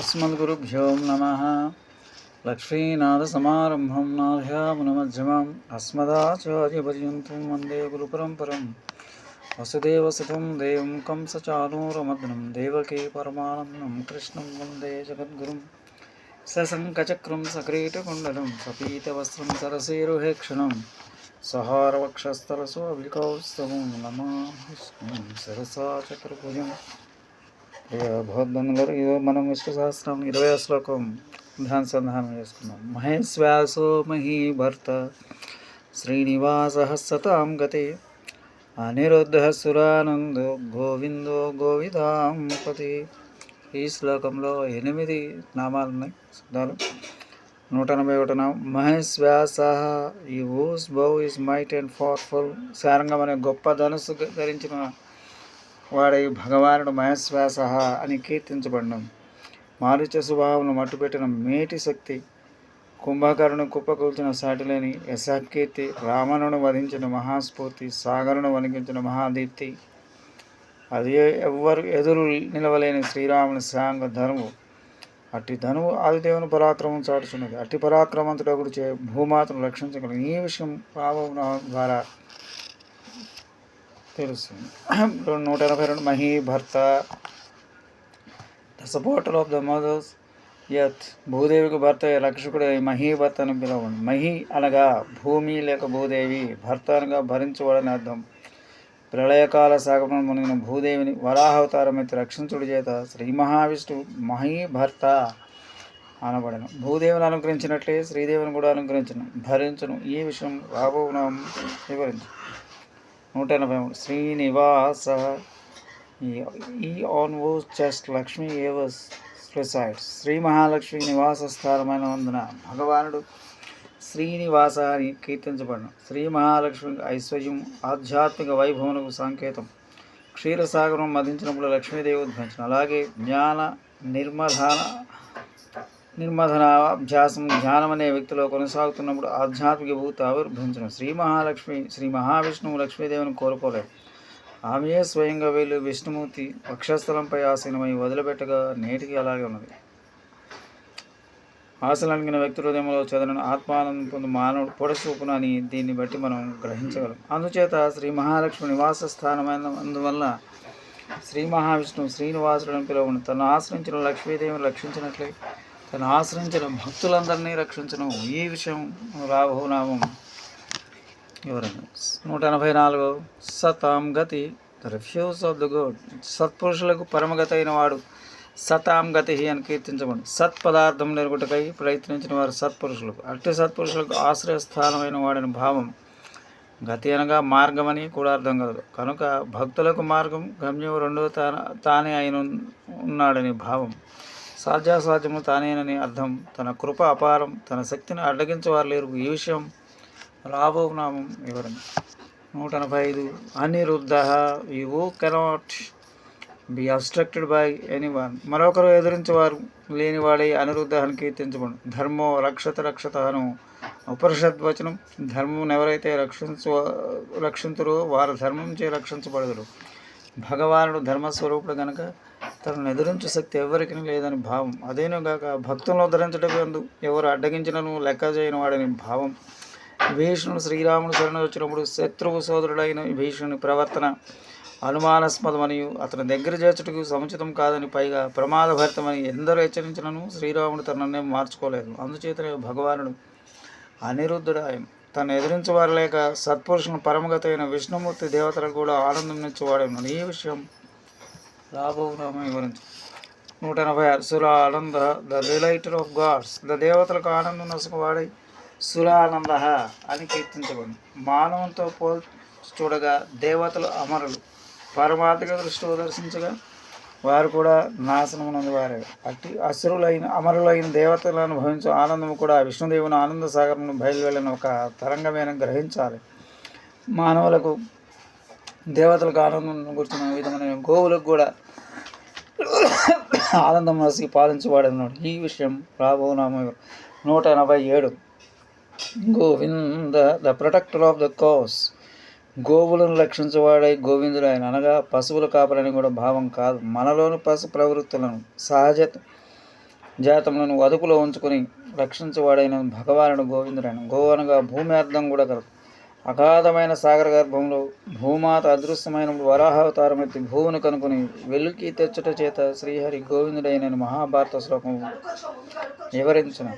अस्मद्गुरुभ्यो नमः लक्ष्मीनाथसमारम्भं नाथ्यामुनमध्यमम् अस्मदाचार्यपर्यन्तं वन्दे गुरुपरम्परं वसुदेवसुतं देवं कंसचानूरमग्नं देवकी परमानन्दं कृष्णं वन्दे जगद्गुरुं सशङ्खचक्रं सक्रीटकुण्डलं सपीतवस्त्रं सरसेरुहेक्षणं सहारवक्षस्थलस्वविकौस्तवं नमः विष्णुं सरसा భగవద్బంధు ఇదో మనం విష్ణు సహస్రం ఇరవై శ్లోకం ధ్యానసంధానం చేసుకున్నాం. మహేశ్వాసో మహీ భర్త శ్రీనివాస సతాం గతి అనిరుద్ధ సురానందో గోవిందో గోవిదాంపతి ఈ శ్లోకంలో ఎనిమిది నామాలు ఉన్నాయి. శబ్దాలు నూట ఎనభై ఒకటిన Maheshvasa he whose bow is mighty and powerful Sarangam అనే గొప్ప ధనుసు ధరించిన వాడై భగవానుడు మహేశ్వాస అని కీర్తించబడినం. మారుచ స్వభావం మట్టుపెట్టిన మేటి శక్తి కుంభకరుణు కుప్పకూల్చిన సాటిలేని యశాకీర్తి రావణును వధించిన మహాస్ఫూర్తి సాగరును వణికించిన మహాదీప్తి. అది ఎవ్వరు ఎదురు నిలవలేని శ్రీరాముని సాంగ ధనువు. అట్టి ధనువు ఆదిదేవుని పరాక్రమం చాటుచున్నది. అట్టి పరాక్రమంతుడు గురించి భూమాతను రక్షించగలరు ఈ విషయం భావం ద్వారా తెలుసు ఇప్పుడు నూట ఎనభై రెండు Mahi Bharta. The supporter of the mother's earth భూదేవికి భర్త లక్షకుడు మహీ భర్త అని పిలవండి మహి అనగా భూమి లేక భూదేవి. భర్త అనగా భరించబడని అర్థం. ప్రళయకాల సాగమం మునిగిన భూదేవిని వరాహవతారం రక్షించుడు చేత శ్రీ మహావిష్ణువు మహీ భర్త అనబడను. భూదేవిని అనుగ్రహించినట్లే శ్రీదేవిని కూడా అనుగ్రహించను. భరించను. ఈ విషయం రాబోనాం వివరించు. నూట ఎనభై మూడు. Srinivasa. He on whose chest Lakshmi ever presides Shri Mahalakshmi నివాస స్థానమైన వందన. భగవానుడు శ్రీనివాస అని కీర్తించబడిన శ్రీ మహాలక్ష్మి ఐశ్వర్యం ఆధ్యాత్మిక వైభవములకు సంకేతం. క్షీరసాగరం మధించినప్పుడు లక్ష్మీదేవి ఉద్భవించిన అలాగే జ్ఞాన నిర్మధాన నిర్మధన అభ్యాసం ధ్యానం అనే వ్యక్తిలో కొనసాగుతున్నప్పుడు ఆధ్యాత్మిక భూత ఆవిర్భవించడం శ్రీ మహాలక్ష్మి శ్రీ మహావిష్ణువు లక్ష్మీదేవిని కోరుకోలేదు ఆమెయే స్వయంగా వీళ్ళు విష్ణుమూర్తి వక్షస్థలంపై ఆసీనమై వదిలిపెట్టగా నేటికి అలాగే ఉన్నది. ఆశలు వ్యక్తి హృదయంలో చదవను ఆత్మానందం పొందు మానవుడు పొడసూపును అని దీన్ని బట్టి మనం గ్రహించగలం. అందుచేత శ్రీ మహాలక్ష్మి నివాస స్థానమైన అందువల్ల శ్రీ మహావిష్ణువు శ్రీనివాసుడు పిలువబడి తను ఆశ్రయించిన లక్ష్మీదేవిని రక్షించినట్లే. తను ఆశ్రయించిన భక్తులందరినీ రక్షించను. ఈ విషయం రాఘవనామం వివరణ నూట ఎనభై నాలుగు Satam Gati. The refuge of the good సత్పురుషులకు పరమగతి అయిన వాడు సతాం గతి అని కీర్తించబడి. సత్పదార్థం నెరుగుటకై ప్రయత్నించిన వారు సత్పురుషులకు. అట్టి సత్పురుషులకు ఆశ్రయస్థానమైన వాడని భావం గతి అనగా మార్గమని కూడా అర్థం కాదు. కనుక భక్తులకు మార్గం గమ్యం రెండో తానే అయిన ఉన్నాడని భావం. సాధ్యాసాధ్యము తానేనని అర్థం. తన కృప అపారం తన శక్తిని అడ్డగించేవారు లేరు. ఈ విషయం రాబో నామం వివరణ. నూట ఎనభై ఐదు. Aniruddha. You cannot be obstructed by anyone మరొకరు ఎదిరించేవారు లేనివాడే అనిరుద్ధాన్ని కీర్తించబడు. ధర్మో రక్షత రక్షత అను వచనం ధర్మం ఎవరైతే రక్షించు రక్షించరో వారు ధర్మం చే రక్షించబడదురు. భగవానుడు ధర్మస్వరూపుడు కనుక తనను ఎదురించే శక్తి ఎవరికి లేదని భావం. అదేనుగాక భక్తులను ఉద్ధరించడం ఎందు ఎవరు అడ్డగించినను లెక్క చేయని వాడని భావం. భీష్ణుడు శ్రీరాముడు శరణు వచ్చినప్పుడు శత్రువు సోదరుడైన భీష్ణుని ప్రవర్తన అనుమానాస్పదమని అతని దగ్గర చేర్చుటకు సముచితం కాదని పైగా ప్రమాదభరితమని ఎందరూ హెచ్చరించినను శ్రీరాముడు తననే మార్చుకోలేదు. అందుచేతనే భగవానుడు అనిరుద్ధుడు ఆయన తను ఎదిరించేవారు లేక సత్పురుషుని పరమగత అయిన విష్ణుమూర్తి దేవతలకు కూడా ఆనందం ఇచ్చేవాడు ఈ విషయం రాబోనామం వివరించు నూట ఎనభై ఆరు. Ananda the delighter of gods. The దేవతలకు ఆనందం నసుకువాడై ఆనంద అని కీర్తించబడి మానవంతో పోల్ చూడగా దేవతలు అమరులు. పరమార్థిక దృష్టిలో దర్శించగా వారు కూడా నాశనం వారే అట్టి అసురులైన అమరులైన దేవతలను అనుభవించే ఆనందం కూడా విష్ణుదేవుని ఆనంద సాగరం బయలువెళ్ళిన ఒక తరంగమైన గ్రహించాలి. మానవులకు దేవతలకు ఆనందం గుర్తున్న విధమైన గోవులకు కూడా ఆనందం నసి పాలించబడినాడు ఈ విషయం రాబోనామ నూట ఎనభై ఏడు. Govinda the protector of the cows. గోవులను రక్షించవాడై గోవిందుడు ఆయన అనగా పశువుల కాపరని కూడా భావం కాదు. మనలోని పశు ప్రవృత్తులను సహజ జాతములను అదుపులో ఉంచుకొని రక్షించవాడైన భగవానుడు గోవిందుడైన గో అనగా భూమి అర్థం కూడా కలదు. అగాధమైన సాగర గర్భంలో భూమాత అదృశ్యమైన వరాహావతారం ఎత్తి భూమిని కనుకుని వెలుకి తెచ్చుట చేత శ్రీహరి గోవిందుడైన మహాభారత శ్లోకం వివరించిన.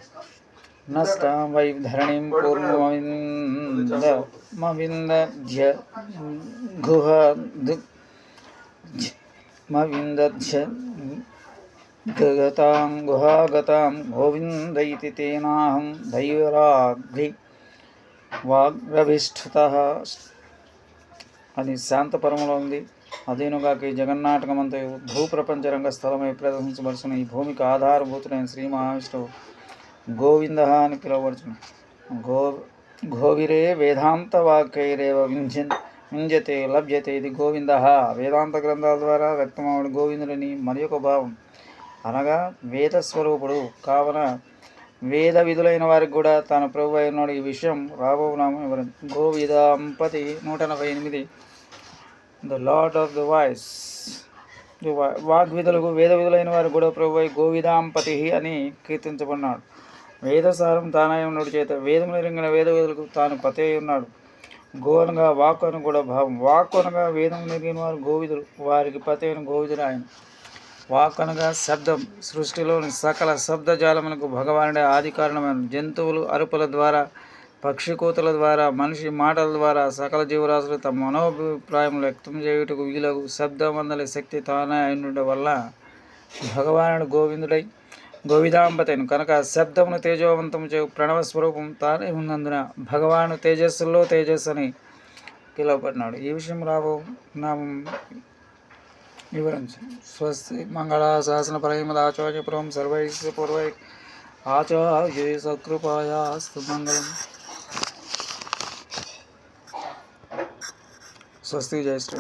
నష్ట వై ధరణిం పూర్ణమింద గుహ మవింద్య గగతాం గుహాగతాం గోవిందైతి తేనాహం దైవరాగ్రి వాగ్రవిష్ఠుత అది శాంతపరములో ఉంది. అదేనుగాక ఈ జగన్నాటకమంతా భూప్రపంచ రంగ స్థలమై ప్రదర్శించబడుచున్న ఈ భూమికి ఆధారభూతులైన శ్రీ మహావిష్ణువు గోవింద అని పిలువబడుచును గో గోవిరే వేదాంత వాక్యైరేవ వింజన్ వింజతే లభ్యతే ఇది గోవింద. వేదాంత గ్రంథాల ద్వారా వ్యక్తమవుడు గోవిందుడని మరి భావం. అనగా వేదస్వరూపుడు కావున వేద విధులైన వారికి కూడా తన ప్రభు అయినాడు ఈ విషయం రాబో నామం వివరం గోవిదాంపతి నూట ఎనభై ఎనిమిది. The lord of the wise వాగ్విధులకు వేద విధులైన వారికి కూడా ప్రభు అయి గోవిదాంపతి అని కీర్తించబడినాడు. వేదసారం తానై ఉన్నాడు చేత వేదములు రింగిన వేద విధులకు తాను పతి అయి ఉన్నాడు. గో అనగా అని కూడా భావం. వాక్కు అనగా వేదం నెరిగిన వారు గోవిధులు వారికి పతి అయిన గోవిధులు ఆయన. వాకనగా శబ్దం సృష్టిలోని సకల శబ్దజాలములకు భగవానుడే ఆది కారణమైన జంతువులు అరుపుల ద్వారా పక్షికూతల ద్వారా మనిషి మాటల ద్వారా సకల జీవరాశులు తమ మనోభిప్రాయములు వ్యక్తం చేయుటకు వీలకు శబ్దమందల శక్తి తానే అయినుండ వల్ల భగవానుడు గోవిందుడై గోవిదాంబతైన. కనుక శబ్దమును తేజోవంతం చే ప్రణవ స్వరూపం తానే ఉన్నందున భగవాను తేజస్సులో తేజస్సు అని పిలువబడినాడు. ఈ విషయం రాబో నా विवरण स्वस्ति मङ्गलाशासन आचार्य पुरं सर्वैः पूर्वै आचार्ये सकृपायास्तु मङ्गलम्। स्वस्ति जय श्री